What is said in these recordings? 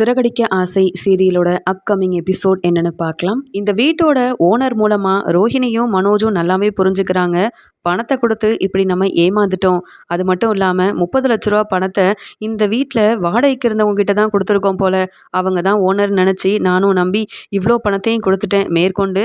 சிறகடிக்க ஆசை சீரியலோட upcoming episode என்னன்னு பார்க்கலாம். இந்த வீட்டோட ஓனர் மூலமா ரோஹிணியும் மனோஜும் நல்லாவே புரிஞ்சுக்கிறாங்க. பணத்தை கொடுத்து இப்படி நம்ம ஏமாந்துட்டோம். அது மட்டும் இல்லாமல் முப்பது லட்ச ரூபா பணத்தை இந்த வீட்டில் வாடகைக்கு இருந்தவங்க கிட்ட தான் கொடுத்துருக்கோம் போல. அவங்க தான் ஓனர் நினச்சி நானும் நம்பி இவ்வளோ பணத்தையும் கொடுத்துட்டேன். மேற்கொண்டு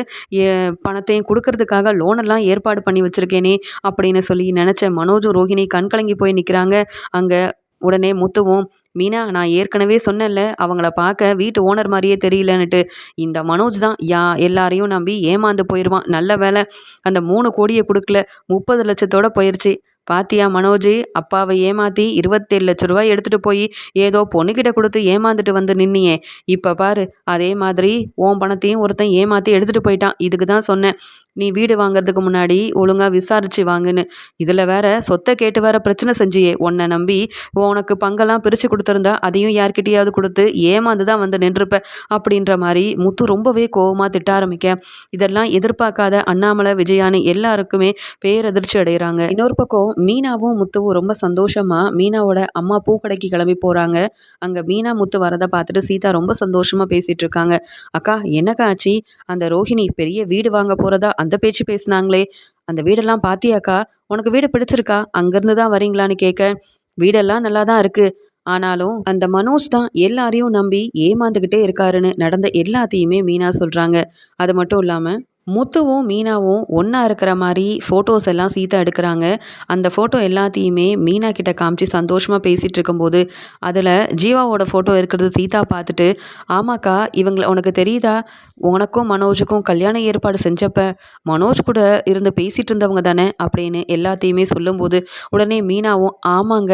பணத்தையும் கொடுக்கறதுக்காக லோனெல்லாம் ஏற்பாடு பண்ணி வச்சிருக்கேனே அப்படின்னு சொல்லி நினச்ச மனோஜும் ரோஹிணி கண்கலங்கி போய் நிற்கிறாங்க அங்கே உடனே முத்துவும் மீனா நான் ஏற்கனவே சொன்னேன்ல அவங்கள பார்க்க வீட்டு ஓனர் மாதிரியே தெரியலன்னுட்டு. இந்த மனோஜ் தான் யா எல்லாரையும் நம்பி ஏமாந்து போயிடுவான் நல்ல வேலை அந்த மூணு கோடியை கொடுக்கல முப்பது லட்சத்தோட போயிடுச்சு பாத்தியா மனோஜ் அப்பாவை ஏமாத்தி இருபத்தேழு லட்ச ரூபாய் எடுத்துட்டு போய் ஏதோ பொண்ணுக்கிட்ட கொடுத்து ஏமாந்துட்டு வந்து நின்னியே. இப்போ பாரு அதே மாதிரி ஓன் பணத்தையும் ஒருத்தன் ஏமாத்தி எடுத்துட்டு போயிட்டான். இதுக்கு தான் சொன்னேன். நீ வீடு வாங்குறதுக்கு முன்னாடி ஒழுங்காக விசாரித்து வாங்குன்னு. இதில் வேற சொத்தை கேட்டு வேற பிரச்சனை செஞ்சியே. உன்னை நம்பி உனக்கு பங்கெல்லாம் பிரித்து கொடுத்துருந்தா அதையும் யார்கிட்டயாவது கொடுத்து ஏமாந்து தான் வந்து நின்றுப்ப அப்படின்ற மாதிரி முத்து ரொம்பவே கோவமாக திட்ட ஆரம்பிக்க. இதெல்லாம் எதிர்பார்க்காத அண்ணாமலை விஜயான்னு எல்லாருக்குமே பேரதிர்ச்சி அடைகிறாங்க இன்னொரு பக்கம் மீனாவும் முத்துவும் ரொம்ப சந்தோஷமாக மீனாவோட அம்மா பூக்கடைக்கு கிளம்பி போகிறாங்க அங்கே மீனா முத்து வரதை பார்த்துட்டு சீதா ரொம்ப சந்தோஷமாக பேசிகிட்ருக்காங்க இருக்காங்க. அக்கா என்னக்கா ஆச்சு? அந்த ரோஹிணி பெரிய வீடு வாங்க போகிறதா அந்த பேச்சு பேசுனாங்களே. அந்த வீடெல்லாம் பாத்தியாக்கா? உனக்கு வீடு பிடிச்சிருக்கா? அங்கேருந்து தான் வரீங்களான்னு கேட்க வீடெல்லாம் நல்லா தான் இருக்கு. ஆனாலும் அந்த மனோஜ் தான் எல்லாரையும் நம்பி ஏமாந்துக்கிட்டே இருக்காருன்னு நடந்த எல்லாத்தையுமே மீனா சொல்கிறாங்க அது மட்டும் இல்லாமல் முத்துவும் மீனாவும் ஒன்றா இருக்கிற மாதிரி ஃபோட்டோஸ் எல்லாம் சீதா எடுக்கிறாங்க. அந்த ஃபோட்டோ எல்லாத்தையுமே மீனா கிட்ட காமிச்சு சந்தோஷமாக பேசிகிட்டு இருக்கும்போது அதில் ஜீவாவோட ஃபோட்டோ இருக்கிறது சீதா பார்த்துட்டு ஆமாக்கா இவங்களை உனக்கு தெரியுதா? உனக்கும் மனோஜுக்கும் கல்யாண ஏற்பாடு செஞ்சப்ப மனோஜ் கூட இருந்து பேசிகிட்டு இருந்தவங்க தானே? அப்படின்னு எல்லாத்தையுமே சொல்லும்போது உடனே மீனாவும் ஆமாங்க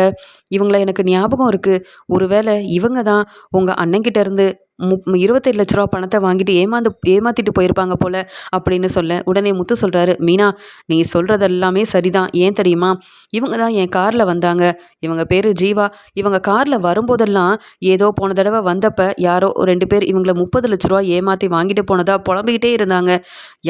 இவங்கள எனக்கு ஞாபகம் இருக்குது ஒருவேளை இவங்க தான் உங்கள் அண்ணன்கிட்ட இருந்து மு இருபத்தெட்டு லட்ச ரூபா பணத்தை வாங்கிட்டு ஏமாந்து ஏமாத்திட்டு போயிருப்பாங்க போல அப்படின்னு சொல்ல உடனே முத்து சொல்கிறாரு மீனா நீ சொல்கிறது எல்லாமே சரிதான். ஏன் தெரியுமா? இவங்க தான் என் காரில் வந்தாங்க. இவங்க பேர் ஜீவா. இவங்க காரில் வரும்போதெல்லாம் ஏதோ போன தடவை வந்தப்ப யாரோ ரெண்டு பேர் இவங்கள முப்பது லட்ச ரூபா ஏமாற்றி வாங்கிட்டு போனதா புலம்பிக்கிட்டே இருந்தாங்க.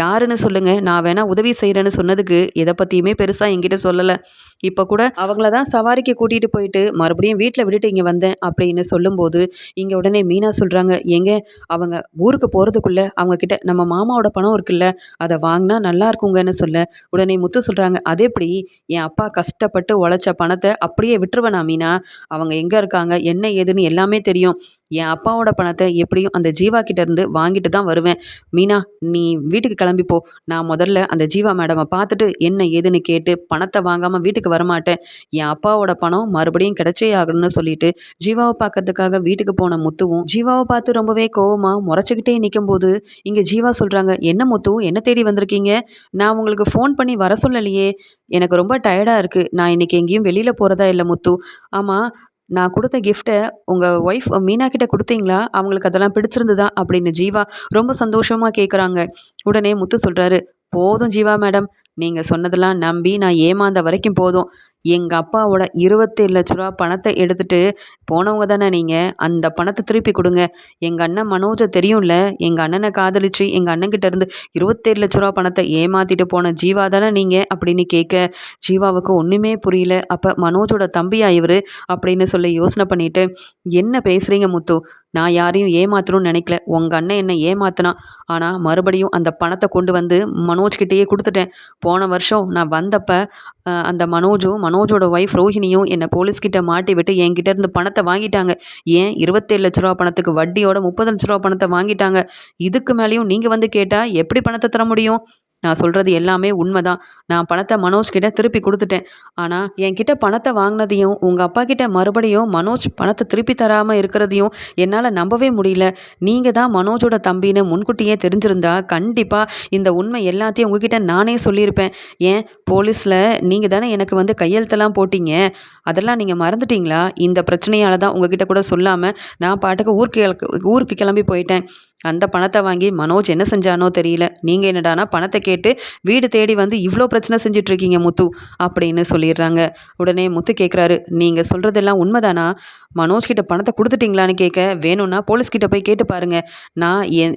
யாருன்னு சொல்லுங்கள் நான் வேணால் உதவி செய்கிறேன்னு சொன்னதுக்கு எதை பற்றியுமே பெருசாக என்கிட்ட சொல்லலை. இப்போ கூட அவங்கள தான் சவாரிக்கு கூட்டிகிட்டு போயிட்டு மறுபடியும் வீட்டில் விட்டுட்டு இங்கே வந்தேன் அப்படின்னு சொல்லும்போது இங்கே உடனே மீனா சொல்கிறாங்க எங்க அவங்க ஊருக்கு போகிறதுக்குள்ள அவங்க கிட்ட நம்ம மாமாவோட பணம் இருக்குல்ல அதை வாங்கினா நல்லா இருக்குங்கன்னு சொல்ல. உடனே முத்து சொல்கிறாங்க அது எப்படி என் அப்பா கஷ்டப்பட்டு உழைச்ச பணத்தை அப்படியே விட்டுருவேனா மீனா? அவங்க எங்கே இருக்காங்க? என்ன ஏதுன்னு எல்லாமே தெரியும். என் அப்பாவோட பணத்தை எப்படியும் அந்த ஜீவா கிட்ட இருந்து வாங்கிட்டு தான் வருவேன். மீனா நீ வீட்டுக்கு கிளம்பி போ. நான் முதல்ல அந்த ஜீவா மேடமை பார்த்துட்டு என்ன ஏதுன்னு கேட்டு பணத்தை வாங்காமல் வீட்டுக்கு வரமாட்டேன். என் அப்பாவோட பணம் மறுபடியும் கிடைச்சே ஆகணும்னு சொல்லிட்டு ஜீவாவை பார்க்கறதுக்காக வீட்டுக்கு போன முத்துவும் ஜீவாவை பார்த்து ரொம்பவே கோவமா முறைச்சிக்கிட்டே நிற்கும் போது இங்கே ஜீவா சொல்கிறாங்க என்ன முத்து என்ன தேடி வந்திருக்கீங்க? நான் உங்களுக்கு ஃபோன் பண்ணி வர சொல்லலையே. எனக்கு ரொம்ப டயர்டாக இருக்குது நான் இன்னைக்கு எங்கேயும் வெளியில் போகிறதா இல்லை முத்து. ஆமாம் நான் கொடுத்த கிஃப்ட்டை உங்கள் ஒய்ஃப் மீனா கிட்ட கொடுத்தீங்களா? அவங்களுக்கு அதெல்லாம் பிடிச்சிருந்ததா? அப்படின்னு ஜீவா ரொம்ப சந்தோஷமாக கேட்குறாங்க உடனே முத்து சொல்கிறாரு போதும் ஜீவா மேடம். நீங்கள் சொன்னதெல்லாம் நம்பி நான் ஏமாந்த வரைக்கும் போதும். எங்கள் அப்பாவோட இருபத்தேழு லட்ச ரூபா பணத்தை எடுத்துகிட்டு போனவங்க தானே நீங்கள் அந்த பணத்தை திருப்பி கொடுங்க. எங்கள் அண்ணன் மனோஜை தெரியும்ல? எங்கள் அண்ணனை காதலிச்சு எங்கள் அண்ணன்கிட்ட இருந்து இருபத்தேழு லட்ச ரூபா பணத்தை ஏமாற்றிட்டு போன ஜீவா தானே நீங்கள் அப்படின்னு கேட்க ஜீவாவுக்கு ஒன்றுமே புரியல. அப்போ மனோஜோட தம்பியா இவர்? அப்படின்னு சொல்லி யோசனை பண்ணிட்டு என்ன பேசுகிறீங்க முத்து? நான் யாரையும் ஏமாத்தணும்னு நினைக்கல. உங்கள் அண்ணன் என்னை ஏமாத்தினான். ஆனால் மறுபடியும் அந்த பணத்தை கொண்டு வந்து மனோஜ்கிட்டேயே கொடுத்துட்டேன். போன வருஷம் நான் வந்தப்ப அந்த மனோஜும் மனோஜோட ஒய்ஃப் ரோஹிணியும் என்னை போலீஸ்கிட்ட மாட்டி விட்டு என்கிட்ட இருந்து பணத்தை வாங்கிட்டாங்க. ஏன்? இருபத்தேழு லட்ச ரூபா பணத்துக்கு வட்டியோட முப்பது லட்ச ரூபா பணத்தை வாங்கிட்டாங்க. இதுக்கு மேலேயும் நீங்கள் வந்து கேட்டால் எப்படி பணத்தை தர முடியும்? நான் சொல்கிறது எல்லாமே உண்மைதான். நான் பணத்தை மனோஜ் கிட்ட திருப்பி கொடுத்துட்டேன். ஆனால் என்கிட்ட பணத்தை வாங்கினதையும் உங்கள் அப்பா கிட்ட மறுபடியும் மனோஜ் பணத்தை திருப்பி தராமல் இருக்கிறதையும் என்னால் நம்பவே முடியல. நீங்கள் தான் மனோஜோட தம்பின்னு முன்கூட்டியே தெரிஞ்சிருந்தா கண்டிப்பாக இந்த உண்மை எல்லாத்தையும் உங்ககிட்ட நானே சொல்லியிருப்பேன். ஏன்? போலீஸில் நீங்கள் தானே எனக்கு வந்து கையெழுத்தெல்லாம் போட்டீங்க. அதெல்லாம் நீங்கள் மறந்துட்டீங்களா? இந்த பிரச்சனையால் தான் உங்ககிட்ட கூட சொல்லாமல் நான் பாட்டுக்கு ஊருக்கு ஊருக்கு கிளம்பி போயிட்டேன். அந்த பணத்தை வாங்கி மனோஜ் என்ன செஞ்சானோ தெரியல. நீங்கள் என்னடானா பணத்தை கேட்டு வீடு தேடி வந்து இவ்வளோ பிரச்சனை செஞ்சிட்ருக்கீங்க முத்து அப்படின்னு சொல்லிடுறாங்க உடனே முத்து கேட்குறாரு நீங்கள் சொல்கிறதெல்லாம் உண்மைதானா? மனோஜ் கிட்ட பணத்தை கொடுத்துட்டிங்களான்னு கேட்க வேணும்னா போலீஸ்கிட்ட போய் கேட்டு பாருங்க. நான் என்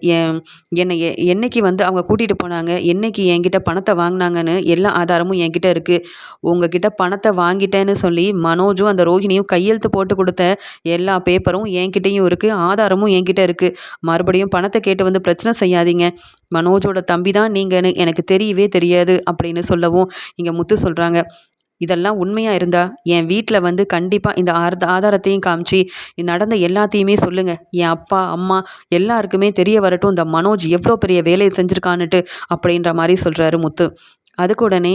என்னை எ- என்னைக்கு வந்து அவங்க கூட்டிகிட்டு போனாங்க என்னைக்கு என்கிட்ட பணத்தை வாங்கினாங்கன்னு எல்லா ஆதாரமும் என்கிட்ட இருக்குது உங்ககிட்ட பணத்தை வாங்கிட்டேன்னு சொல்லி மனோஜும் அந்த ரோஹிணியும் கையெழுத்து போட்டு கொடுத்த எல்லா பேப்பரும் என்கிட்டையும் இருக்குது ஆதாரமும் என்கிட்ட இருக்குது மறுபடியும் பணத்தை கேட்டு வந்து பிரச்சனை செய்யாதீங்க. மனோஜோட தம்பி தான் நீங்கன்னு எனக்கு தெரியவே தெரியாது அப்படின்னு சொல்லவும் இங்கே முத்து சொல்கிறாங்க இதெல்லாம் உண்மையாக இருந்தா என் வீட்டில் வந்து கண்டிப்பாக இந்த ஆர்த ஆதாரத்தையும் காமிச்சு நடந்த எல்லாத்தையுமே சொல்லுங்கள் என் அப்பா அம்மா எல்லாருக்குமே தெரிய வரட்டும். இந்த மனோஜ் எவ்வளோ பெரிய வேலையை செஞ்சுருக்கான்னுட்டு அப்படின்ற மாதிரி சொல்கிறாரு முத்து. அதுக்கு உடனே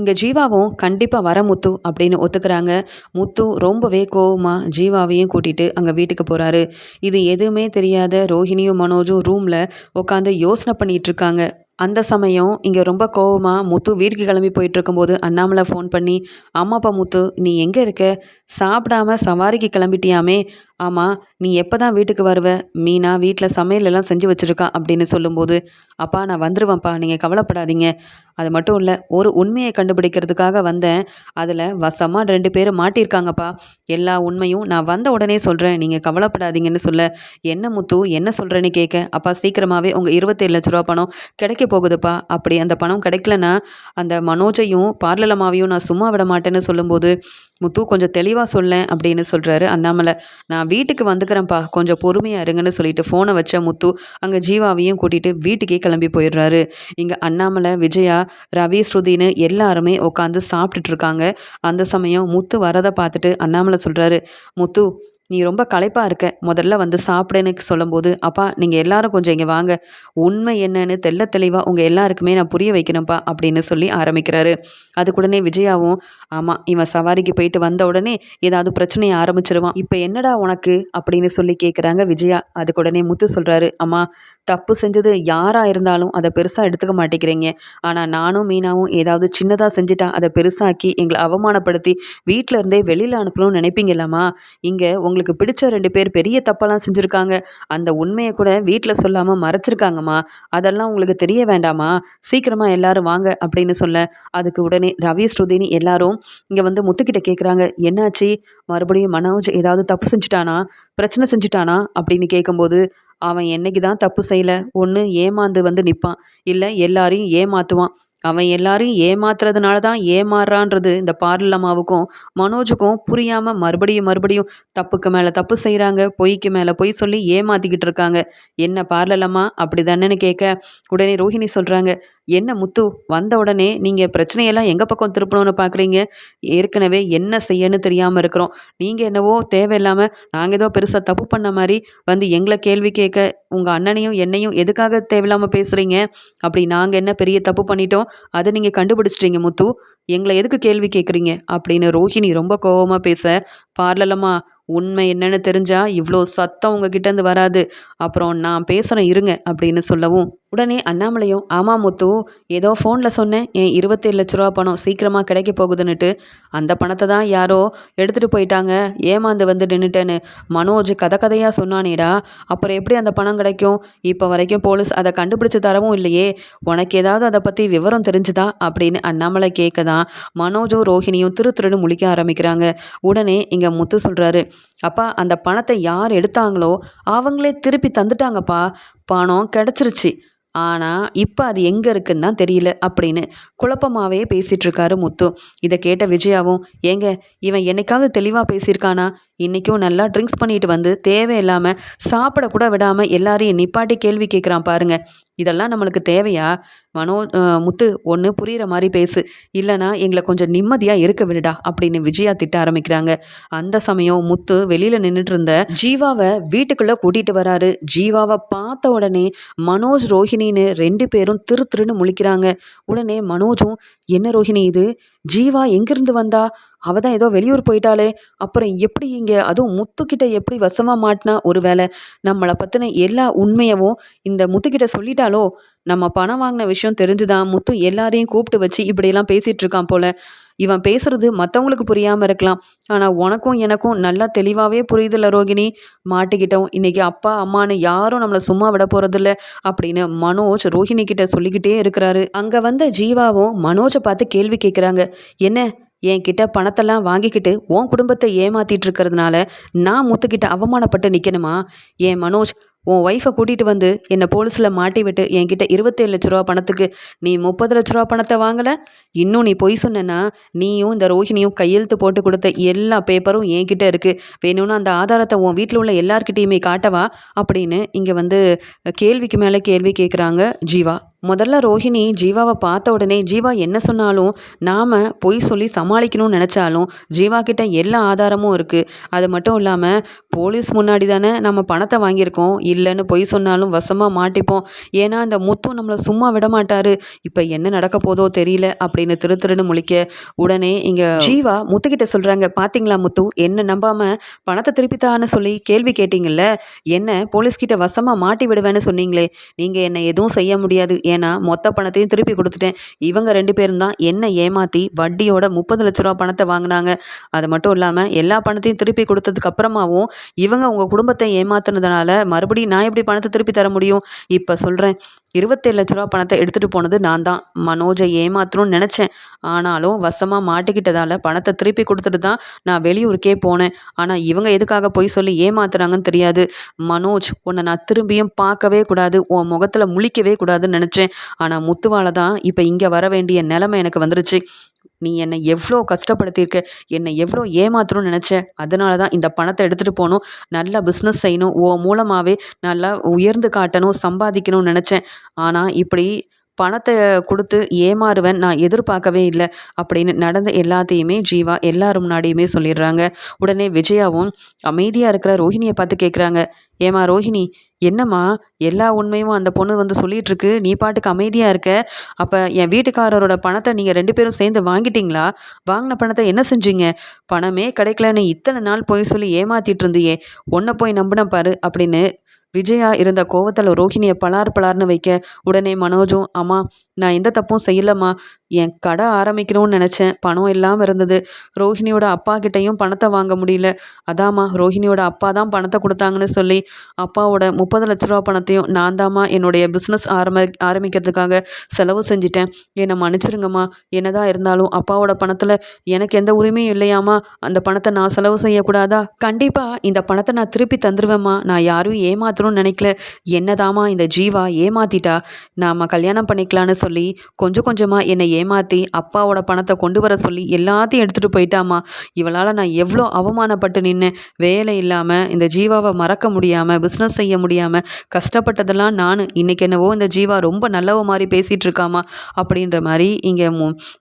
இங்கே ஜீவாவும் கண்டிப்பாக வர முத்து அப்படின்னு ஒத்துக்கிறாங்க. முத்து ரொம்பவே கோவமாக ஜீவாவையும் கூட்டிகிட்டு அங்கே வீட்டுக்கு போகிறாரு இது எதுவுமே தெரியாத ரோஹிணியும் மனோஜும் ரூமில் உட்காந்து யோசனை பண்ணிகிட்டு இருக்காங்க. அந்த சமயம் இங்கே ரொம்ப கோவமாக முத்து வீட்டுக்கு கிளம்பி போயிட்டு இருக்கும்போது அண்ணாமலை ஃபோன் பண்ணி அம்மாப்பா முத்து நீ எங்கே இருக்க? சாப்பிடாம சவாரிக்கு கிளம்பிட்டியாமே? ஆமாம் நீ எப்போ தான் வீட்டுக்கு வருவ? மீனா வீட்டில் சமையலெல்லாம் செஞ்சு வச்சுருக்கா அப்படின்னு சொல்லும்போது அப்பா நான் வந்துடுவேன்ப்பா நீங்கள் கவலைப்படாதீங்க. அது மட்டும் இல்லை ஒரு உண்மையை கண்டுபிடிக்கிறதுக்காக வந்தேன். அதில் வசமாக ரெண்டு பேரும் மாட்டியிருக்காங்கப்பா. எல்லா உண்மையும் நான் வந்த உடனே சொல்கிறேன் நீங்கள் கவலைப்படாதீங்கன்னு சொல்ல என்ன முத்து என்ன சொல்கிறேன்னு கேட்க? அப்பா சீக்கிரமாகவே உங்கள் இருபத்தேழு லட்ச ரூபா பணம் கிடைக்க போகுதுப்பா. அப்படி அந்த பணம் கிடைக்கலன்னா அந்த மனோஜையும் பார்லலமாவையும் நான் சும்மா விட மாட்டேன்னு சொல்லும்போது முத்து கொஞ்சம் தெளிவாக சொல்லேன் அப்படின்னு சொல்கிறாரு அண்ணாமலை நான் வீட்டுக்கு வந்துக்கிறேன்ப்பா. கொஞ்சம் பொறுமையாக இருங்கன்னு சொல்லிட்டு ஃபோனை வச்ச முத்து அங்கே ஜீவாவையும் கூட்டிகிட்டு வீட்டுக்கே கிளம்பி போயிடுறாரு. இங்கே அண்ணாமலை விஜயா ரவி ஸ்ருதின்னு எல்லாருமே உட்காந்து சாப்பிட்டுட்டு இருக்காங்க. அந்த சமயம் முத்து வரதை பார்த்துட்டு அண்ணாமலை சொல்கிறாரு முத்து நீ ரொம்ப களைப்பாக இருக்க. முதல்ல வந்து சாப்பிடுன்னு சொல்லும்போது அப்பா நீங்கள் எல்லாரும் கொஞ்சம் இங்கே வாங்க. உண்மை என்னன்னு தெல்ல தெளிவாக உங்கள் எல்லாருக்குமே நான் புரிய வைக்கணும்ப்பா அப்படின்னு சொல்லி ஆரம்பிக்கிறாரு. அதுக்குடனே விஜயாவும் ஆமாம் இவன் சவாரிக்கு போயிட்டு வந்த உடனே ஏதாவது பிரச்சனையை ஆரம்பிச்சிருவான். இப்போ என்னடா உனக்கு? அப்படின்னு சொல்லி கேட்குறாங்க விஜயா. அதுக்குடனே முத்து சொல்கிறாரு அம்மா தப்பு செஞ்சது யாராக இருந்தாலும் அதை பெருசாக எடுத்துக்க மாட்டேங்கிறீங்க. ஆனால் நானும் மீனாவும் ஏதாவது சின்னதாக செஞ்சுட்டா அதை பெருசாக்கி எங்களை அவமானப்படுத்தி வீட்டில் இருந்தே வெளியில் அனுப்பணும்னு நினைப்பீங்களாம்மா இங்கே உங்களுக்கு அவங்களுக்கு பிடிச்ச ரெண்டு பேர் பெரிய தப்பெல்லாம் செஞ்சுருக்காங்க. அந்த உண்மையை கூட வீட்டில் சொல்லாமல் மறைச்சிருக்காங்கம்மா. அதெல்லாம் உங்களுக்கு தெரிய வேண்டாமா சீக்கிரமாக எல்லாரும் வாங்க அப்படின்னு சொல்ல அதுக்கு உடனே ரவி ஸ்ருதினி எல்லாரும் இங்கே வந்து முத்துக்கிட்ட கேட்குறாங்க என்னாச்சு? மறுபடியும் மனோஜ் ஏதாவது தப்பு செஞ்சுட்டானா? பிரச்சனை செஞ்சுட்டானா? அப்படின்னு கேட்கும்போது அவன் என்னைக்கு தான் தப்பு செய்யலை. ஒன்று ஏமாந்து வந்து நிற்பான் இல்லை எல்லாரையும் ஏமாற்றுவான் அவன் எல்லாரையும் ஏமாத்துறதுனால தான் ஏமாறான்றது இந்த பார்லமாவுக்கும் மனோஜுக்கும் புரியாமல் மறுபடியும் மறுபடியும் தப்புக்கு மேலே தப்பு செய்கிறாங்க பொய்க்கு மேலே பொய் சொல்லி ஏமாத்திக்கிட்டு இருக்காங்க. என்ன பார்லலம்மா அப்படி தானேன்னு கேட்க உடனே ரோஹிணி சொல்கிறாங்க என்ன முத்து வந்த உடனே நீங்கள் பிரச்சனையெல்லாம் எங்கள் பக்கம் திருப்பணும்னு பார்க்குறீங்க ஏற்கனவே என்ன செய்யன்னு தெரியாமல் இருக்கிறோம். நீங்கள் என்னவோ தேவையில்லாமல் நாங்கள் ஏதோ பெருசாக தப்பு பண்ண மாதிரி வந்து எங்களை கேள்வி கேட்க உங்கள் அண்ணனையும் என்னையும் எதுக்காக தேவையில்லாமல் பேசுகிறீங்க அப்படி நாங்கள் என்ன பெரிய தப்பு பண்ணிட்டோம்? அதை நீங்கள் கண்டுபிடிச்சிட்டீங்க முத்து. எங்களை எதுக்கு கேள்வி கேட்குறீங்க அப்படின்னு ரோஹிணி ரொம்ப கோவமாக பேச பார்லலம்மா உண்மை என்னன்னு தெரிஞ்சால் இவ்வளோ சத்தம் உங்ககிட்டேருந்து வராது. அப்புறம் நான் பேசுகிறேன் இருங்க அப்படின்னு சொல்லவும். உடனே அண்ணாமலையும் ஆமா முத்து ஏதோ ஃபோனில் சொன்னேன். என் இருபத்தேழு லட்ச ரூபா பணம் சீக்கிரமாக கிடைக்க போகுதுன்னுட்டு. அந்த பணத்தை தான் யாரோ எடுத்துகிட்டு போயிட்டாங்க. ஏமாந்து வந்து நின்றுட்டேன்னு மனோஜ் கதை கதையாக சொன்னானேடா. அப்புறம் எப்படி அந்த பணம் கிடைக்கும்? இப்போ வரைக்கும் போலீஸ் அதை கண்டுபிடிச்சு தரவும் இல்லையே. உனக்கு ஏதாவது அதை பற்றி விவரம் தெரிஞ்சுதா? அப்படின்னு அண்ணாமலை கேட்க தான் மனோஜும் ரோஹிணியும் திரு திருன்னு முழிக்க ஆரம்பிக்கிறாங்க. உடனே இங்கே முத்து சொல்கிறாரு அப்பா அந்த பணத்தை யார் எடுத்தாங்களோ அவங்களே திருப்பி தந்துட்டாங்கப்பா. பணம் கிடச்சிருச்சு. ஆனால் இப்போ அது எங்கே இருக்குன்னு தான் தெரியல அப்படின்னு குழப்பமாகவே பேசிகிட்ருக்காரு முத்து. இதை கேட்ட விஜயாவும் ஏங்க இவன் என்னைக்காவது தெளிவாக பேசியிருக்கானா? இன்றைக்கும் நல்லா ட்ரிங்க்ஸ் பண்ணிட்டு வந்து தேவையில்லாமல் சாப்பிடக்கூட விடாமல் எல்லாரையும் நிப்பாட்டி கேள்வி கேட்குறான் பாருங்கள் இதெல்லாம் நம்மளுக்கு தேவையா? மனோ முத்து ஒன்று புரிகிற மாதிரி பேசு. இல்லைனா எங்களை கொஞ்சம் நிம்மதியாக இருக்க விடுடா அப்படின்னு விஜயா திட்ட ஆரம்பிக்கிறாங்க. அந்த சமயம் முத்து வெளியில் நின்றுட்டு இருந்த ஜீவாவை வீட்டுக்குள்ளே கூட்டிகிட்டு வராரு. ஜீவாவை பார்த்த உடனே மனோஜ் ரோஹிணின்னு ரெண்டு பேரும் திரு திருன்னு முழிக்கிறாங்க. உடனே மனோஜும் என்ன ரோஹிணி இது? ஜீவா எங்கிருந்து வந்தா? அவ தான் ஏதோ வெளியூர் போயிட்டாலே அப்புறம் எப்படி இங்கே? அதுவும் முத்துக்கிட்ட எப்படி வசமாக மாட்டினா? ஒருவேளை நம்மளை பற்றின எல்லா உண்மையவும் இந்த முத்துக்கிட்ட சொல்லிட்டாலோ நம்ம பணம் வாங்கின விஷயம் தெரிஞ்சுதான் முத்து எல்லாரையும் கூப்பிட்டு வச்சு இப்படியெல்லாம் பேசிகிட்டு இருக்கான் போல. இவன் பேசுறது மற்றவங்களுக்கு புரியாமல் இருக்கலாம். ஆனால் உனக்கும் எனக்கும் நல்லா தெளிவாகவே புரியுதுல்ல ரோகிணி. மாட்டிக்கிட்டோம் இன்னைக்கு அப்பா அம்மான்னு யாரும் நம்மளை சும்மா விட போகிறதில்ல அப்படின்னு மனோஜ் ரோஹிணி கிட்ட சொல்லிக்கிட்டே இருக்கிறாரு. அங்கே வந்த ஜீவாவும் மனோஜை பார்த்து கேள்வி கேட்குறாங்க என்ன? என்கிட்ட பணத்தெல்லாம் வாங்கிக்கிட்டு உன் குடும்பத்தை ஏமாத்திட்டு இருக்கிறதுனால நான் முத்துக்கிட்ட அவமானப்பட்டு நிற்கணுமா ஏன் மனோஜ் உன் ஒய்ஃபை கூட்டிகிட்டு வந்து என்னை போலீஸில் மாட்டி விட்டு என்கிட்ட இருபத்தேழு லட்ச ரூபா பணத்துக்கு நீ முப்பது லட்ச ரூபா பணத்தை வாங்கலை? இன்னும் நீ பொய் சொன்னேன்னா நீயும் இந்த ரோஹிணியும் கையெழுத்து போட்டு கொடுத்த எல்லா பேப்பரும் என்கிட்ட இருக்குது வேணும்னா அந்த ஆதாரத்தை உன் வீட்டில் உள்ள எல்லார்கிட்டேயுமே காட்டவா? அப்படின்னு இங்கே வந்து கேள்விக்கு மேலே கேள்வி கேட்குறாங்க ஜீவா. முதல்ல ரோஹிணி ஜீவாவை பார்த்த உடனே ஜீவா என்ன சொன்னாலும் நாம் பொய் சொல்லி சமாளிக்கணும்னு நினச்சாலும் ஜீவா கிட்ட எல்லா ஆதாரமும் இருக்குது அது மட்டும் இல்லாமல் போலீஸ் முன்னாடி தானே நம்ம பணத்தை வாங்கியிருக்கோம். இல்லைன்னு பொய் சொன்னாலும் வசமாக மாட்டிப்போம். ஏன்னா அந்த முத்து நம்மளை சும்மா விட மாட்டார். இப்போ என்ன நடக்க போதோ தெரியல அப்படின்னு திரு திருன்னு முழிக்க உடனே இங்கே ஜீவா முத்துக்கிட்ட சொல்கிறாங்க பார்த்தீங்களா முத்து என்ன நம்பாமல் பணத்தை திருப்பித்தான்னு சொல்லி கேள்வி கேட்டிங்கள்ல என்ன போலீஸ்கிட்ட வசமாக மாட்டி விடுவேன்னு சொன்னீங்களே. நீங்கள் என்னை எதுவும் செய்ய முடியாது. ஏன்னா மொத்த பணத்தையும் திருப்பி கொடுத்துட்டேன். இவங்க ரெண்டு பேரும் தான் என்ன ஏமாற்றி வட்டியோட முப்பது லட்ச ரூபா பணத்தை வாங்கினாங்க. அது மட்டும் இல்லாமல் எல்லா பணத்தையும் திருப்பி கொடுத்ததுக்கு அப்புறமாவும் இவங்க உங்கள் குடும்பத்தை ஏமாத்தினதுனால மறுபடியும் நான் எப்படி பணத்தை திருப்பி தர முடியும்? இப்போ சொல்கிறேன் இருபத்தேழு லட்ச ரூபா பணத்தை எடுத்துகிட்டு போனது நான் தான். மனோஜை ஏமாத்தணும்னு நினச்சேன். ஆனாலும் வசமாக மாட்டிக்கிட்டதால் பணத்தை திருப்பி கொடுத்துட்டு தான் நான் வெளியூருக்கே போனேன். ஆனால் இவங்க எதுக்காக போய் சொல்லி ஏமாத்துறாங்கன்னு தெரியாது. மனோஜ் உன்னை நான் திரும்பியும் பார்க்கவே கூடாது. உன் முகத்தில் முழிக்கவே கூடாதுன்னு நினச்சேன். ஆனால் முத்துவால தான் இப்போ இங்கே வர வேண்டிய நிலைமை எனக்கு வந்துருச்சு. நீ என்னை எவ்வளோ கஷ்டப்படுத்தியிருக்க? என்னை எவ்வளோ ஏமாத்தணும்னு நினச்ச? அதனால தான் இந்த பணத்தை எடுத்துகிட்டு போகணும். நல்லா பிஸ்னஸ் செய்யணும். ஓ மூலமாகவே நல்லா உயர்ந்து காட்டணும் சம்பாதிக்கணும்னு நினச்சேன். ஆனால் இப்படி பணத்தை கொடுத்து ஏமாறுவேன் நான் எதிர்பார்க்கவே இல்லை அப்படின்னு நடந்த எல்லாத்தையுமே ஜீவா எல்லாரும் முன்னாடியுமே சொல்லிடுறாங்க. உடனே விஜயாவும் அமைதியாக இருக்கிற ரோஹிணியை பார்த்து கேட்குறாங்க ஏமா ரோஹிணி என்னம்மா எல்லா உண்மையும் அந்த பொண்ணு வந்து சொல்லிட்டு இருக்கு நீ பாட்டுக்கு அமைதியாக இருக்க? அப்போ என் வீட்டுக்காரரோட பணத்தை நீங்கள் ரெண்டு பேரும் சேர்ந்து வாங்கிட்டீங்களா? வாங்கின பணத்தை என்ன செஞ்சீங்க? பணமே கிடைக்கலன்னு இத்தனை நாள் போய் சொல்லி ஏமாத்திட்டு இருந்தியே ஒன்றை போய் நம்பின பாரு அப்படின்னு விஜயா இருந்த கோவத்தில் ரோஹிணியை பலார் பலார்னு வைக்க உடனே மனோஜும் அம்மா நான் எந்த தப்பும் செய்யலம்மா. என் கடை ஆரம்பிக்கணும்னு நினச்சேன். பணம் இல்லாமல் இருந்தது. ரோஹிணியோட அப்பா கிட்டேயும் பணத்தை வாங்க முடியல. அதாம்மா ரோஹிணியோட அப்பா தான் பணத்தை கொடுத்தாங்கன்னு சொல்லி அப்பாவோட முப்பது லட்ச ரூபா பணத்தையும் நான் தாம்மா என்னுடைய பிஸ்னஸ் ஆரம்ப ஆரம்பிக்கிறதுக்காக செலவு செஞ்சிட்டேன். என்னை மன்னிச்சிருங்கம்மா. என்னதான் இருந்தாலும் அப்பாவோட பணத்தில் எனக்கு எந்த உரிமையும் இல்லையாம்மா. அந்த பணத்தை நான் செலவு செய்யக்கூடாதா? கண்டிப்பாக இந்த பணத்தை நான் திருப்பி தந்துடுவேம்மா நான் யாரும் ஏமாத்தணும்னு நினைக்கல. என்னதாம்மா இந்த ஜீவா? ஏமாத்திட்டா? நாம் கல்யாணம் பண்ணிக்கலான்னு சொல்லி சொல்லி கொஞ்சம் கொஞ்சமாக என்னை ஏமாற்றி அப்பாவோட பணத்தை கொண்டு வர சொல்லி எல்லாத்தையும் எடுத்துகிட்டு போயிட்டாமா இவளால் நான் எவ்வளோ அவமானப்பட்டு நின்று வேலை இல்லாமல் இந்த ஜீவாவை மறக்க முடியாமல் பிஸ்னஸ் செய்ய முடியாமல் கஷ்டப்பட்டதெல்லாம் நான் இன்றைக்கி என்னவோ இந்த ஜீவா ரொம்ப நல்லவ மாதிரி பேசிகிட்டு இருக்காமா அப்படின்ற மாதிரி இங்கே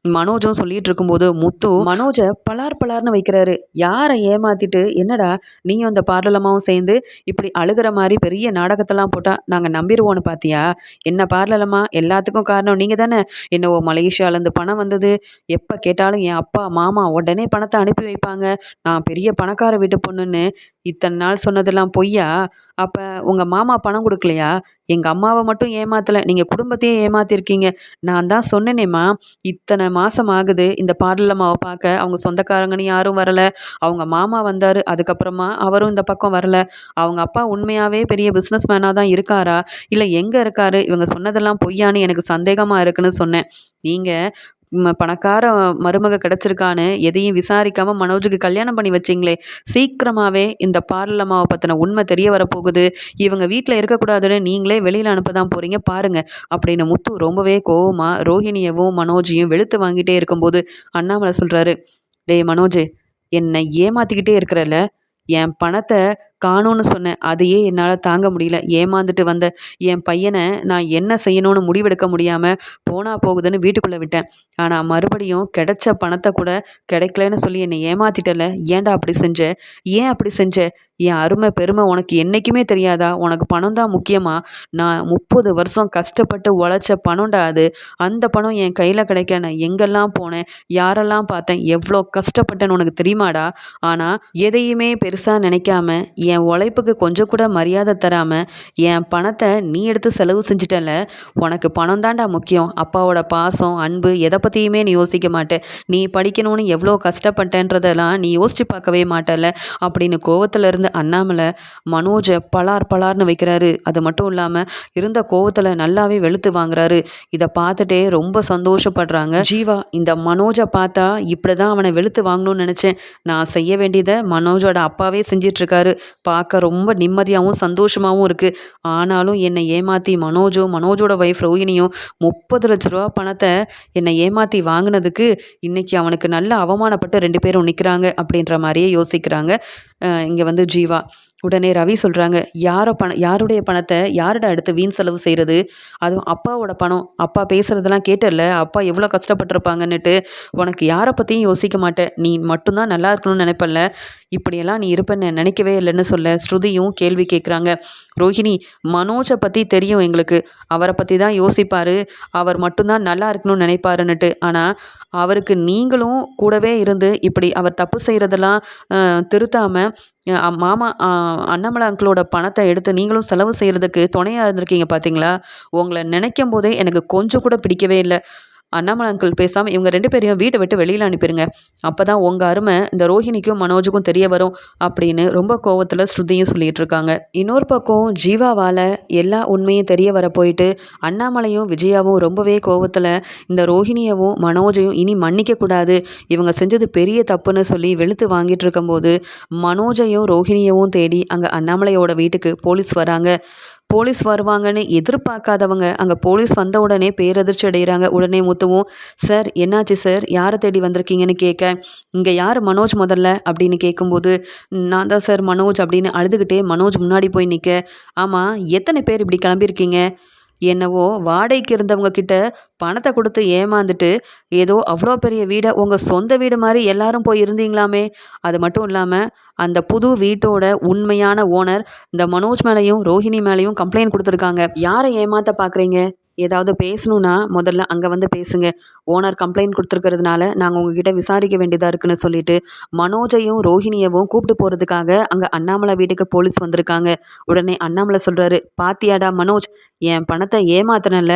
மனோஜும் சொல்லிகிட்டு இருக்கும்போது முத்து மனோஜை பலார் பலார்னு வைக்கிறாரு. யாரை ஏமாத்திட்டு என்னடா நீயும் அந்த பார்லலமாவும் சேர்ந்து இப்படி அழுகிற மாதிரி பெரிய நாடகத்தெல்லாம் போட்டால் நாங்கள் நம்பிடுவோன்னு பார்த்தியா என்ன பார்லலமா? எல்லாத்துக்கும் காரணம் நீங்கள் தானே என்னவோ மலேசியாவிலேருந்து பணம் வந்தது. எப்போ கேட்டாலும் என் அப்பா மாமா உடனே பணத்தை அனுப்பி வைப்பாங்க. நான் பெரிய பணக்கார வீட்டு பொண்ணுன்னு இத்தனை நாள் சொன்னதெல்லாம் பொய்யா? அப்போ உங்கள் மாமா பணம் கொடுக்கலையா? எங்கள் அம்மாவை மட்டும் ஏமாத்தலை. நீங்கள் குடும்பத்தையே ஏமாத்திருக்கீங்க. நான் தான் சொன்னேனேம்மா இத்தனை மாதம் ஆகுது. இந்த பாடலம்மாவை பார்க்க அவங்க சொந்தக்காரங்கன்னு யாரும் வரலை. அவங்க மாமா வந்தார் அதுக்கப்புறமா அவரும் இந்த பக்கம் வரலை. அவங்க அப்பா உண்மையாகவே பெரிய பிஸ்னஸ் மேனாக தான் இருக்காரா? இல்லை எங்கே இருக்காரு? இவங்க சொன்னதெல்லாம் பொய்யான்னு எனக்கு சந்தேகமாக இருக்குன்னு சொன்னேன். நீங்கள் பணக்கார மருமக கிடச்சிருக்கான்னு எதையும் விசாரிக்காமல் மனோஜுக்கு கல்யாணம் பண்ணி வச்சிங்களே சீக்கிரமாகவே இந்த பார்லமாவை பற்றின உண்மை தெரிய வரப்போகுது. இவங்க வீட்டில் இருக்கக்கூடாதுன்னு நீங்களே வெளியில் அனுப்ப தான் போகிறீங்க பாருங்கள் அப்படின்னு முத்து ரொம்பவே கோவமாக ரோஹிணியவும் மனோஜையும் வெளுத்து வாங்கிட்டே இருக்கும்போது அண்ணாமலை சொல்கிறாரு டேய் மனோஜ் என்னை ஏமாற்றிக்கிட்டே இருக்கிறல்ல என் பணத்தை காணும்னு சொன்னேன். அதையே என்னால் தாங்க முடியல. ஏமாந்துட்டு வந்த என் பையனை நான் என்ன செய்யணும்னு முடிவெடுக்க முடியாமல் போனா போகுதுன்னு வீட்டுக்குள்ளே விட்டேன். ஆனால் மறுபடியும் கிடைச்ச பணத்தை கூட கிடைக்கலன்னு சொல்லி என்னை ஏமாத்திட்டல. ஏன்டா அப்படி செஞ்ச? ஏன் அப்படி செஞ்ச? என் அருமை பெருமை உனக்கு என்றைக்குமே தெரியாதா? உனக்கு பணம் தான் முக்கியமா? நான் முப்பது வருஷம் கஷ்டப்பட்டு உழைச்ச பணம்டா அது. அந்த பணம் என் கையில் கிடைக்க நான் எங்கெல்லாம் போனேன்? யாரெல்லாம் பார்த்தேன்? எவ்வளோ கஷ்டப்பட்டேன்னு உனக்கு தெரியுமாடா? ஆனால் எதையுமே பெருசாக நினைக்காம என் உழைப்புக்கு கொஞ்சம் கூட மரியாதை தராமல் என் பணத்தை நீ எடுத்து செலவு செஞ்சிட்டல உனக்கு பணம் தான்டா முக்கியம். அப்பாவோட பாசம் அன்பு எதை பற்றியுமே நீ யோசிக்க மாட்டே. நீ படிக்கணும்னு எவ்வளோ கஷ்டப்பட்டேன்றதெல்லாம் நீ யோசிச்சு பார்க்கவே மாட்டல அப்படின்னு கோவத்துல இருந்து அண்ணாமலை மனோஜை பலார் பலார்னு வைக்கிறாரு. அது மட்டும் இல்லாமல் இருந்த கோவத்தில் நல்லாவே வெளுத்து வாங்குறாரு. இதை பார்த்துட்டே ரொம்ப சந்தோஷப்படுறாங்க. ஜீவா. இந்த மனோஜை பார்த்தா இப்படி தான் அவனை வெளுத்து வாங்கணும்னு நினச்சேன். நான் செய்ய வேண்டியதை மனோஜோட அப்பாவே செஞ்சிட்ருக்காரு. பார்க்க ரொம்ப நிம்மதியாகவும் சந்தோஷமாகவும் இருக்குது ஆனாலும் என்னை ஏமாற்றி மனோஜோ மனோஜோட ஒய்ஃப் ரோஹினியும் முப்பது லட்ச ரூபா பணத்தை என்னை ஏமாற்றி வாங்கினதுக்கு இன்றைக்கி அவனுக்கு நல்ல அவமானப்பட்டு ரெண்டு பேரும் நிற்கிறாங்க அப்படின்ற மாதிரியே யோசிக்கிறாங்க. இங்கே வந்து ஜீவா. உடனே ரவி சொல்கிறாங்க யாரோ பணம் யாருடைய பணத்தை யாரோட அடுத்து வீண் செலவு செய்கிறது அதுவும் அப்பாவோட பணம். அப்பா பேசுகிறதெல்லாம் கேட்டல அப்பா எவ்வளோ கஷ்டப்பட்டிருப்பாங்கன்னுட்டு உனக்கு யாரை பற்றியும் யோசிக்க மாட்டேன். நீ மட்டும்தான் நல்லா இருக்கணும்னு நினைப்பல இப்படியெல்லாம் நீ இருப்பேன்னு நினைக்கவே இல்லைன்னு சொல்ல ஸ்ருதியும் கேள்வி கேட்குறாங்க ரோஹிணி மனோஜை பற்றி தெரியும் எங்களுக்கு. அவரை பற்றி தான் யோசிப்பார். அவர் மட்டும்தான் நல்லா இருக்கணும்னு நினைப்பாருன்னுட்டு. ஆனால் அவருக்கு நீங்களும் கூடவே இருந்து இப்படி அவர் தப்பு செய்கிறதெல்லாம் திருத்தாமல் மாமா அண்ணாமலை அங்கிளோட பணத்தை எடுத்து நீங்களும் செலவு செய்கிறதுக்கு துணையாக இருந்திருக்கீங்க பார்த்தீங்களா உங்களை நினைக்கும் போதே எனக்கு கொஞ்சம் கூட பிடிக்கவே இல்லை. அண்ணாமலை அங்கிள் பேசாமல் இவங்க ரெண்டு பேரையும் வீட்டை விட்டு வெளியில் அனுப்பிடுங்க அப்போ தான் உங்கள் அருமை இந்த ரோஹிணிக்கும் மனோஜுக்கும் தெரிய வரும் அப்படின்னு ரொம்ப கோவத்தில் ஸ்ருதியும் சொல்லிகிட்டு இருக்காங்க. இன்னொரு பக்கம் ஜீவாவால் எல்லா உண்மையும் தெரிய வர போயிட்டு அண்ணாமலையும் விஜயாவும் ரொம்பவே கோவத்தில் இந்த ரோஹிணியவும் மனோஜையும் இனி மன்னிக்கக்கூடாது இவங்க செஞ்சது பெரிய தப்புன்னு சொல்லி வெளுத்து வாங்கிட்டு இருக்கும்போது மனோஜையும் ரோஹிணியவும் தேடி அங்கே அண்ணாமலையோட வீட்டுக்கு போலீஸ் வராங்க. போலீஸ் வருவாங்கன்னு எதிர்பார்க்காதவங்க அங்கே போலீஸ் வந்த உடனே பேரதிர்ச்சி அடைகிறாங்க. உடனே முத்துவும் சார் என்னாச்சு சார்? யாரை தேடி வந்திருக்கீங்கன்னு கேட்க இங்கே யார் மனோஜ் முதல்ல? அப்படின்னு கேட்கும்போது நான் தான் சார் மனோஜ் அப்படின்னு அழுதுகிட்டே மனோஜ் முன்னாடி போய் நிற்க ஆமாம் எத்தனை பேர் இப்படி கிளம்பியிருக்கீங்க? என்னவோ வாடகைக்கு இருந்தவங்க கிட்ட பணத்தை கொடுத்து ஏமாந்துட்டு ஏதோ அவ்வளோ பெரிய வீடை உங்கள் சொந்த வீடு மாதிரி எல்லாரும் போய் இருந்தீங்களாமே. அது மட்டும் இல்லாமல் அந்த புது வீட்டோட உண்மையான ஓனர் இந்த மனோஜ் மேலேயும் ரோஹிணி மேலேயும் கம்ப்ளைண்ட் கொடுத்துருக்காங்க. யாரை ஏமாற்ற பார்க்குறீங்க ஏதாவது பேசணுன்னா முதல்ல அங்கே வந்து பேசுங்க. ஓனர் கம்ப்ளைண்ட் கொடுத்துருக்கிறதுனால நாங்கள் உங்ககிட்ட விசாரிக்க வேண்டியதாக இருக்குன்னு சொல்லிட்டு மனோஜையும் ரோஹிணியவும் கூப்பிட்டு போகிறதுக்காக அங்கே அண்ணாமலை வீட்டுக்கு போலீஸ் வந்திருக்காங்க. உடனே அண்ணாமலை சொல்கிறாரு பாத்தியாடா மனோஜ் என் பணத்தை ஏமாத்தினல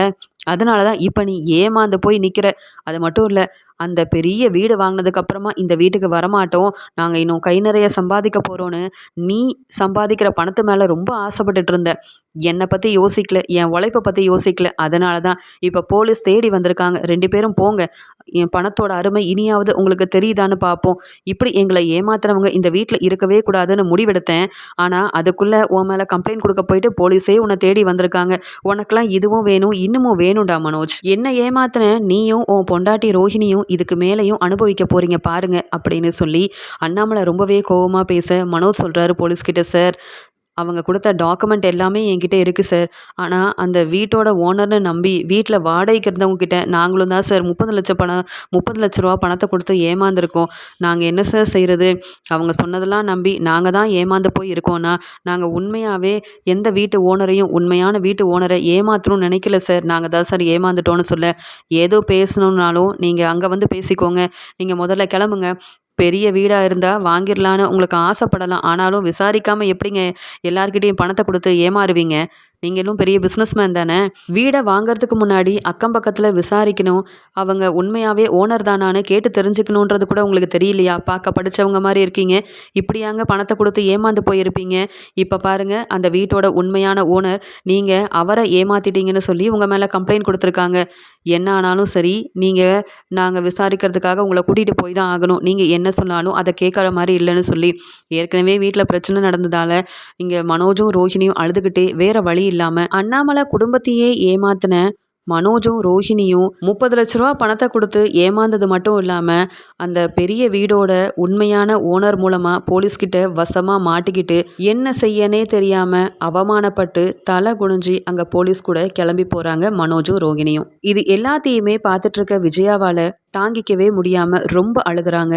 அதனால தான் இப்போ நீ ஏமாந்து போய் நிற்கிற அது மட்டும் இல்லை அந்த பெரிய வீடு வாங்கினதுக்கப்புறமா இந்த வீட்டுக்கு வரமாட்டோம். நாங்கள் இன்னும் கை நிறைய சம்பாதிக்க போகிறோன்னு நீ சம்பாதிக்கிற பணத்து மேலே ரொம்ப ஆசைப்பட்டுட்டு இருந்த. என்னை பற்றி யோசிக்கல என் உழைப்பை பற்றி யோசிக்கல. அதனால தான் இப்போ போலீஸ் தேடி வந்திருக்காங்க. ரெண்டு பேரும் போங்க. என் பணத்தோட அருமை இனியாவது உங்களுக்கு தெரியுதான்னு பார்ப்போம் இப்படி எங்களை ஏமாத்துறவங்க இந்த வீட்டில் இருக்கவே கூடாதுன்னு முடிவெடுத்தேன். ஆனால் அதுக்குள்ளே உன் மேலே கம்ப்ளைண்ட் கொடுக்க போயிட்டு போலீஸே உன்னை தேடி வந்திருக்காங்க. உனக்கெல்லாம் இதுவும் வேணும் இன்னமும் வேணும்டா மனோஜ். என்ன ஏமாத்தின நீயும் உன் பொண்டாட்டி ரோஹிணியும் இதுக்கு மேலேயும் அனுபவிக்க போகிறீங்க பாருங்கள் அப்படின்னு சொல்லி அண்ணாமலை ரொம்பவே கோபமாக பேச மனோஜ் சொல்கிறாரு போலீஸ்கிட்ட சார் அவங்க கொடுத்த டாக்குமெண்ட் எல்லாமே என்கிட்ட இருக்குது சார் ஆனால் அந்த வீட்டோட ஓனர்னு நம்பி வீட்டில் வாடகைக்கு இருந்தவங்க கிட்ட நாங்களும் தான் சார் முப்பது லட்சம் பணம் முப்பது லட்ச ரூபா பணத்தை கொடுத்து ஏமாந்துருக்கோம். நாங்கள் என்ன சார் செய்கிறது அவங்க சொன்னதெல்லாம் நம்பி நாங்கள் தான் ஏமாந்து போய் இருக்கோம்னா நாங்கள் உண்மையாகவே எந்த வீட்டு ஓனரையும் உண்மையான வீட்டு ஓனரை ஏமாத்தணும்னு நினைக்கல சார் நாங்கள் தான் சார் ஏமாந்துட்டோன்னு சொல்ல. ஏதோ பேசணுன்னாலும் நீங்கள் அங்கே வந்து பேசிக்கோங்க. நீங்கள் முதல்ல கிளம்புங்க. பெரிய வீடாக இருந்தால் வாங்கிடலான்னு உங்களுக்கு ஆசைப்படலாம். ஆனாலும் விசாரிக்காமல் எப்படிங்க எல்லாருக்கிட்டேயும் பணத்தை கொடுத்து ஏமாறுவீங்க? நீங்களும் பெரிய பிஸ்னஸ்மேன் தானே? வீடை வாங்குறதுக்கு முன்னாடி அக்கம் பக்கத்தில் விசாரிக்கணும். அவங்க உண்மையாகவே ஓனர் தானான்னு கேட்டு தெரிஞ்சுக்கணுன்றது கூட உங்களுக்கு தெரியலையா? பார்க்க படித்தவங்க மாதிரி இருக்கீங்க. இப்படியாங்க பணத்தை கொடுத்து ஏமாந்து போயிருப்பீங்க? இப்போ பாருங்கள் அந்த வீட்டோட உண்மையான ஓனர் நீங்கள் அவரை ஏமாத்திட்டீங்கன்னு சொல்லி உங்கள் மேலே கம்ப்ளைண்ட் கொடுத்துருக்காங்க. என்ன ஆனாலும் சரி நீங்கள் நாங்கள் விசாரிக்கிறதுக்காக உங்களை கூட்டிகிட்டு போய் தான் ஆகணும். நீங்கள் என்ன சொன்னாலும் அதை கேட்குற மாதிரி இல்லைன்னு சொல்லி. ஏற்கனவே வீட்டில் பிரச்சனை நடந்ததால் இங்கே மனோஜும் ரோஹிணியும் அழுதுகிட்டே வேறு வழி இல்லாமல் அண்ணாமலை குடும்பத்தையே ஏமாத்தின மனோஜும் ரோஹிணியும் முப்பது லட்ச ரூபா பணத்தை கொடுத்து ஏமாந்தது மட்டும் இல்லாமல் அந்த பெரிய வீடோட உண்மையான ஓனர் மூலமாக போலீஸ்கிட்ட வசமாக மாட்டிக்கிட்டு என்ன செய்யனே தெரியாமல் அவமானப்பட்டு தலை குனிஞ்சி அங்கே போலீஸ் கூட கிளம்பி போகிறாங்க மனோஜும் ரோஹிணியும். இது எல்லாத்தையுமே பார்த்துட்ருக்க விஜயாவால் தாங்கிக்கவே முடியாமல் ரொம்ப அழுகிறாங்க.